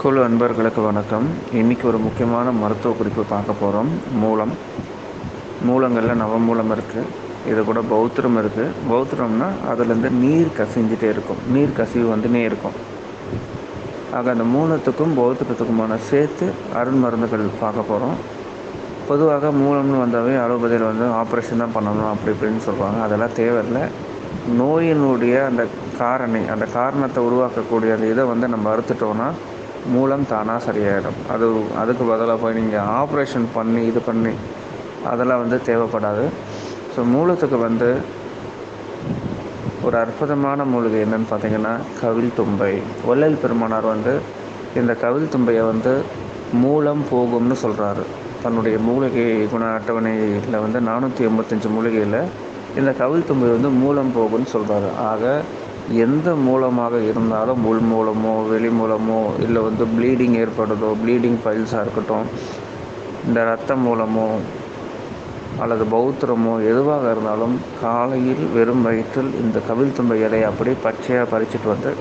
குழு அன்பர்களுக்கு வணக்கம். இன்றைக்கி ஒரு முக்கியமான மருத்துவ குறிப்பு பார்க்க போகிறோம் மூலம். மூலங்களில் நவமூலம் இருக்குது இது கூட பௌத்திரம் இருக்குது பௌத்திரம்னா அதுலேருந்து நீர் கசிஞ்சிட்டே இருக்கும். நீர் கசிவு வந்துனே இருக்கும். ஆக அந்த மூலத்துக்கும் பௌத்திரத்துக்குமான சேர்த்து அருண் மருந்துகள் பார்க்க போகிறோம் பொதுவாக மூலம்னு வந்தாவே அலோபதியில் வந்து ஆப்ரேஷன் தான் பண்ணணும் அப்படி இப்படின்னு சொல்லுவாங்க. அதெல்லாம் தேவையில்லை. நோயினுடைய அந்த காரணி அந்த காரணத்தை உருவாக்கக்கூடிய அந்த இதை வந்து நம்ம அறுத்துட்டோன்னா மூலம் தானாக சரியாயிடும். அது அதுக்கு பதிலாக போய் நீங்கள் ஆப்ரேஷன் பண்ணி இது பண்ணி அதெல்லாம் வந்து தேவைப்படாது. ஸோ மூலத்துக்கு வந்து ஒரு அற்புதமான மூலிகை என்னன்னு பார்த்தீங்கன்னா கவில் தும்பை. ஒல்லல் பெருமானார் வந்து இந்த கவில் தும்பையை வந்து மூலம் போகும்னு சொல்கிறாரு தன்னுடைய மூலிகை குண அட்டவணையில் வந்து நானூற்றி எண்பத்தஞ்சு மூலிகையில் இந்த கவில் தும்பை வந்து மூலம் போகும்னு சொல்கிறாரு ஆக எந்த மூலமாக இருந்தாலும் உள் மூலமோ வெளி மூலமோ இல்லை வந்து ப்ளீடிங் ஏற்படுதோ ப்ளீடிங் ஃபைல்ஸாக இருக்கட்டும் இந்த ரத்த மூலமோ அல்லது பௌத்திரமோ எதுவாக இருந்தாலும் காலையில் வெறும் வயிற்றில் இந்த கவில் தும்பை இலையை அப்படியே பச்சையாக பறிச்சுட்டு வந்து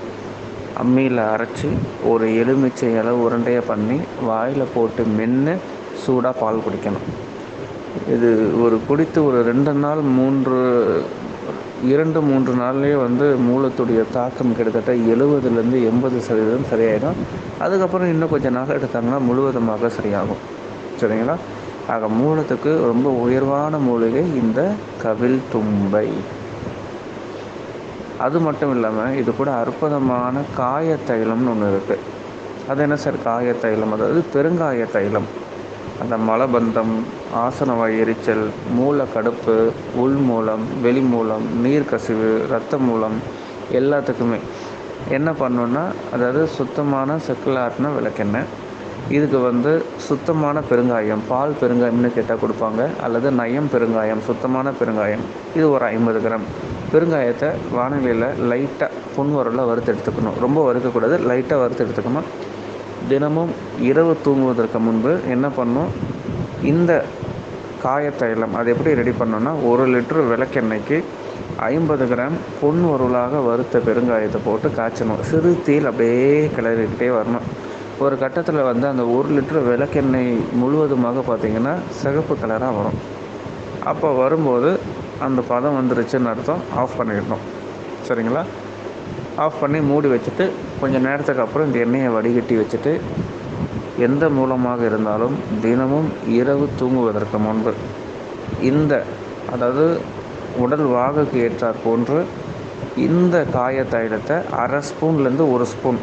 அம்மியில் அரைச்சி ஒரு எலுமிச்சை இலை உருண்டையை பண்ணி வாயில் போட்டு மென்று சூடாக பால் குடிக்கணும். இது ஒரு குடித்து ஒரு ரெண்டு நாள் மூன்று இரண்டு மூன்று நாள்லேயே வந்து மூலத்துடைய தாக்கம் கிட்டத்தட்ட எழுபதுலேருந்து எண்பது சதவீதம் சரியாயிடும். அதுக்கப்புறம் இன்னும் கொஞ்சம் நாள் எடுத்தாங்கன்னா முழுவதுமாக சரியாகும். சரிங்களா? ஆக மூலத்துக்கு ரொம்ப உயர்வான மூலிகை இந்த கவில் தும்பை. அது மட்டும் இல்லாமல் இது கூட அற்புதமான காய தைலம்னு ஒன்று இருக்குது அது என்ன சார்? காய தைலம். அதாவது பெருங்காய தைலம். அந்த மலபந்தம் ஆசனவாய் எரிச்சல் மூல கடுப்பு உள் மூலம் வெளி மூலம் நீர் கசிவு இரத்த மூலம் எல்லாத்துக்குமே. என்ன பண்ணணுன்னா அதாவது சுத்தமான செக்குலாட்டின விளக்கெண்ணெய். இதுக்கு வந்து சுத்தமான பெருங்காயம் பால் பெருங்காயம்னு கேட்டால் கொடுப்பாங்க அல்லது நயம் பெருங்காயம் சுத்தமான பெருங்காயம். இது ஒரு ஐம்பது கிராம். பெருங்காயத்தை வானிலையில் லைட்டாக புன்வரலில் வறுத்து எடுத்துக்கணும். ரொம்ப வறுக்கக்கூடாது லைட்டாக வறுத்து எடுத்துக்கணும். தினமும் இரவு தூங்குவதற்கு முன்பு என்ன பண்ணும்? இந்த காயத்தைலம் அது எப்படி ரெடி பண்ணோன்னா ஒரு லிட்டர் விளக்கெண்ணெய்க்கு ஐம்பது கிராம் பொன் உருளாக வறுத்த பெருங்காயத்தை போட்டு காய்ச்சணும். சிறு தீல் அப்படியே கிளறிக்கிட்டே வரணும். ஒரு கட்டத்தில் வந்து அந்த ஒரு லிட்டர் விளக்கெண்ணெய் முழுவதுமாக பார்த்திங்கன்னா சிகப்பு கலராக வரும். அப்போ வரும்போது அந்த பதம் வந்துருச்சுன்னு அர்த்தம். ஆஃப் பண்ணிடணும். சரிங்களா? ஆஃப் பண்ணி மூடி வச்சுட்டு கொஞ்சம் நேரத்துக்கு அப்புறம் இந்த எண்ணெயை வடிகட்டி வச்சுட்டு எந்த மூலமாக இருந்தாலும் தினமும் இரவு தூங்குவதற்கு முன்பு இந்த அதாவது உடல் வாகுக்கு ஏற்றாற் போன்று இந்த காய தைலத்தை அரை ஸ்பூன்லேருந்து ஒரு ஸ்பூன்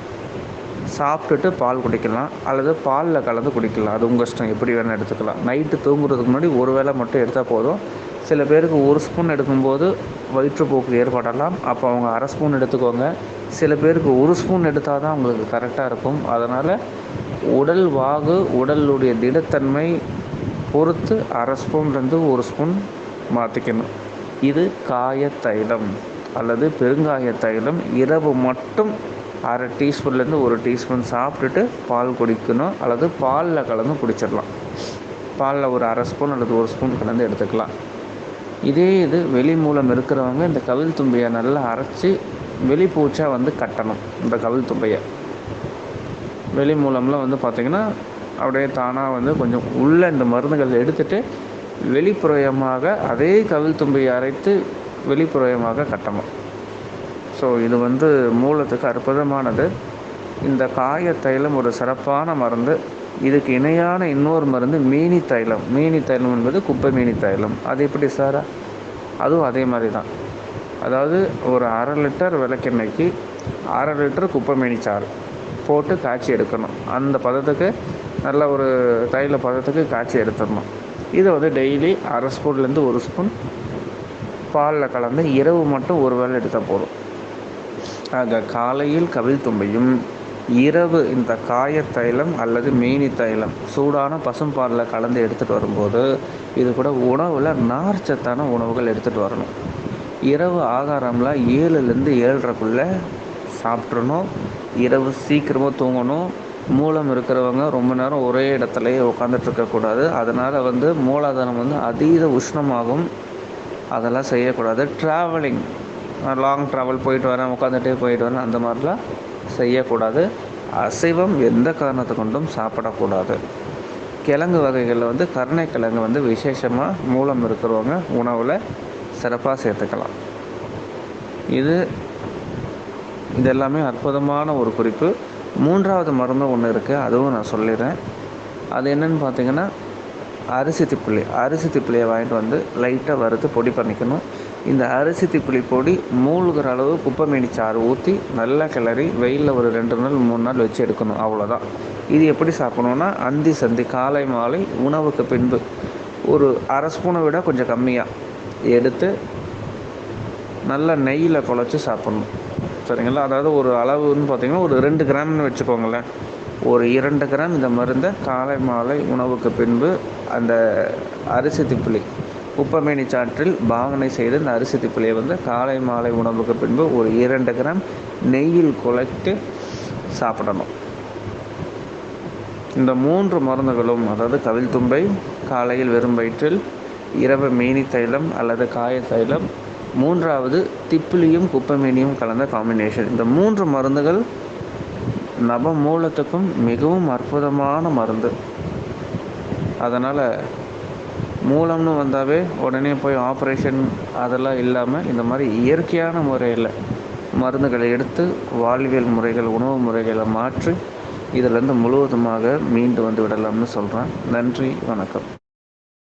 சாப்பிட்டுட்டு பால் குடிக்கலாம் அல்லது பாலில் கலந்து குடிக்கலாம். அது உங்கள் இஷ்டம். எப்படி வேணால் எடுத்துக்கலாம். நைட்டு தூங்குறதுக்கு முன்னாடி ஒரு வேளை மட்டும் எடுத்தால் போதும். சில பேருக்கு ஒரு ஸ்பூன் எடுக்கும்போது வயிற்றுப்போக்கு ஏற்படலாம். அப்போ அவங்க அரை ஸ்பூன் எடுத்துக்கோங்க. சில பேருக்கு ஒரு ஸ்பூன் எடுத்தால் தான் அவங்களுக்கு கரெக்டாக இருக்கும். அதனால் உடல் வாகு உடலுடைய திடத்தன்மை பொறுத்து அரை ஸ்பூன்லேருந்து ஒரு ஸ்பூன் மாற்றிக்கணும் இது காய தைலம் அல்லது பெருங்காய தைலம் இரவு மட்டும் அரை டீஸ்பூன்லேருந்து ஒரு டீஸ்பூன் சாப்பிட்டுட்டு பால் குடிக்கணும் அல்லது பாலில் கலந்து குடிச்சிடலாம். பாலில் ஒரு அரை ஸ்பூன் அல்லது ஒரு ஸ்பூன் கலந்து எடுத்துக்கலாம். இதே இது வெளி மூலம் இருக்கிறவங்க இந்த கவிழ் தும்பையை நல்லா அரைச்சி வெளி பூச்சா வந்து கட்டணும். இந்த கவில் தும்பையை. வெளி மூலம்லாம் வந்து பார்த்திங்கன்னா அப்படியே தானாக வந்து கொஞ்சம் உள்ளே இந்த மருந்துகள் எடுத்துகிட்டு வெளிப்புறயமாக அதே கவில் தும்பியை அரைத்து வெளிப்புறயமாக கட்டணும். ஸோ இது வந்து மூலத்துக்கு அற்புதமானது. இந்த காய தைலம் ஒரு சிறப்பான மருந்து. இதுக்கு இணையான இன்னொரு மருந்து மீனி தைலம். மீனி தைலம் என்பது குப்பை மீனி தைலம். அது எப்படி சார்? அதுவும் அதே மாதிரி தான். அதாவது ஒரு அரை லிட்டர் விளக்கெண்ணெய்க்கு அரை லிட்டர் குப்பை மீனி சாறு. போட்டு காய்ச்சி எடுக்கணும். அந்த பதத்துக்கு நல்ல ஒரு தைல பதத்துக்கு காய்ச்சி எடுத்துடணும். இதை வந்து டெய்லி அரை ஸ்பூன்லேருந்து ஒரு ஸ்பூன் பாலில் கலந்து இரவு மட்டும் ஒரு வேளை எடுத்தால் போதும். ஆக காலையில் கவிழ் தும்பையும் இரவு இந்த காய தைலம் அல்லது மேனி தைலம் சூடான பசும்பாலில் கலந்து எடுத்துகிட்டு வரும்போது இது கூட உணவில் நார்ச்சத்தான உணவுகள் எடுத்துகிட்டு வரணும். இரவு ஆகாரம்லாம் ஏழுலேருந்து ஏழரைக்குள்ளே சாப்பிட்றணும். இரவு சீக்கிரமாக தூங்கணும். மூலம் இருக்கிறவங்க ரொம்ப நேரம் ஒரே இடத்துலையே உட்காந்துட்டு இருக்கக்கூடாது. அதனால் வந்து மூலாதாரம் வந்து அதீத உஷ்ணமாகும். அதெல்லாம் செய்யக்கூடாது. ட்ராவலிங் லாங் ட்ராவல் போயிட்டு வரேன் உட்காந்துட்டே போயிட்டு வரேன் அந்த மாதிரிலாம் செய்யக்கூடாது. அசைவம் எந்த காரணத்தை கொண்டும் சாப்பிடக்கூடாது. கிழங்கு வகைகளில் வந்து கருணைக்கிழங்கு வந்து விசேஷமாக மூலம் இருக்கிறவங்க உணவில் சிறப்பாக சேர்த்துக்கலாம். இது இது எல்லாமே அற்புதமான ஒரு குறிப்பு. மூன்றாவது மருந்து ஒன்று இருக்குது அதுவும் நான் சொல்லிடுறேன். அது என்னன்னு பார்த்தீங்கன்னா அரிசி திப்புளி அரிசி திப்புளியை வாங்கிட்டு வந்து லைட்டாக வறுத்து பொடி பண்ணிக்கணும். இந்த அரிசி திப்புளி பொடி மூழ்கிற அளவு குப்பைமேனி சாறு ஊற்றி நல்லா கிளறி வெயிலில் ஒரு ரெண்டு நாள் மூணு நாள் வச்சு எடுக்கணும் அவ்வளோதான் இது எப்படி சாப்பிடணுன்னா அந்தி சந்தி காலை மாலை உணவுக்கு பின்பு. ஒரு அரை ஸ்பூனை விட கொஞ்சம் கம்மியாக எடுத்து நல்லா நெய்யில் குழச்சி சாப்பிட்ணும். சரிங்களா? அதாவது ஒரு அளவுன்னு பார்த்தீங்கன்னா ஒரு ரெண்டு கிராம்னு வச்சுக்கோங்களேன். ஒரு இரண்டு கிராம் இந்த மருந்தை காலை மாலை உணவுக்கு பின்பு அந்த அரிசி திப்புளி உப்பமேனி சாற்றில் பாவனை செய்து இந்த அரிசி திப்புளியை வந்து காலை மாலை உணவுக்கு பின்பு ஒரு இரண்டு கிராம் நெய்யில் குழைத்து சாப்பிடணும். இந்த மூன்று மருந்துகளும் அதாவது கவில் காலையில் வெறும் வயிற்றில் இரவு மேனி தைலம் அல்லது காய தைலம் மூன்றாவது திப்பிலியும் குப்பமேனியும் கலந்த காம்பினேஷன் இந்த மூன்று மருந்துகள் நப மூலத்துக்கும் மிகவும் அற்புதமான மருந்து. அதனால் மூலம்னு வந்தாவே உடனே போய் ஆப்ரேஷன் அதெல்லாம் இல்லாமல் இந்த மாதிரி இயற்கையான முறையில் மருந்துகளை எடுத்து வாழ்வியல் முறைகள் உணவு முறைகளை மாற்றி இதிலேருந்து முழுவதுமாக மீண்டு வந்து விடலாம்னு சொல்கிறேன் நன்றி வணக்கம்.